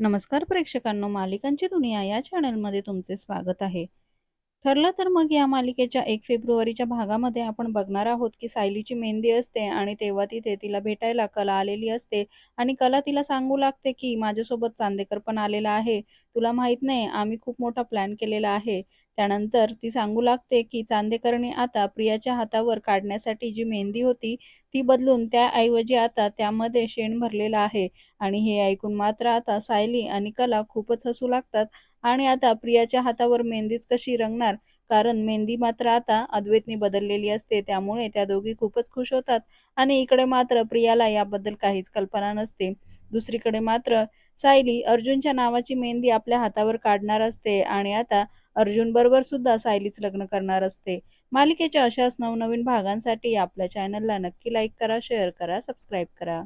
नमस्कार प्रेक्षकांनो मालिकांची दुनिया या चॅनलमध्ये तुमचे स्वागत आहे. ठरलं तर मग या मालिकेच्या एक फेब्रुवारीच्या भागामध्ये आपण बघणार आहोत की सायलीची मेहंदी असते आणि तेव्हा तिथे तिला भेटायला कला आलेली असते आणि कला तिला सांगू लागते की माझ्यासोबत चांदेकर पण आलेला आहे. तुला माहीत नाही आम्ही खूप मोठा प्लॅन केलेला आहे. त्यानंतर ती सांगू लागते की चांदेकरने आता प्रियाच्या हातावर काढण्यासाठी जी मेहंदी होती ती बदलून त्याऐवजी आता त्यामध्ये शेण भरलेलं आहे. आणि हे ऐकून मात्र आता सायली आणि कला खूपच हसू लागतात आणि आता प्रियाच्या हातावर मेहंदीच कशी रंगणार? कारण मेहंदी मात्र आता अद्वैतने बदललेली असते त्यामुळे त्या दोघी खूपच खुश होतात. आणि इकडे मात्र प्रियाला याबद्दल काहीच कल्पना नसते. दुसरीकडे मात्र सायली अर्जुनच्या नावाची मेहंदी आपल्या हातावर काढणार असते आणि आता अर्जुन बरोबर सुद्धा सायलीच लग्न करणार असते. मालिकेच्या अशाच नवनवीन भागांसाठी आपल्या चॅनलला नक्की लाईक करा शेअर करा सबस्क्राईब करा.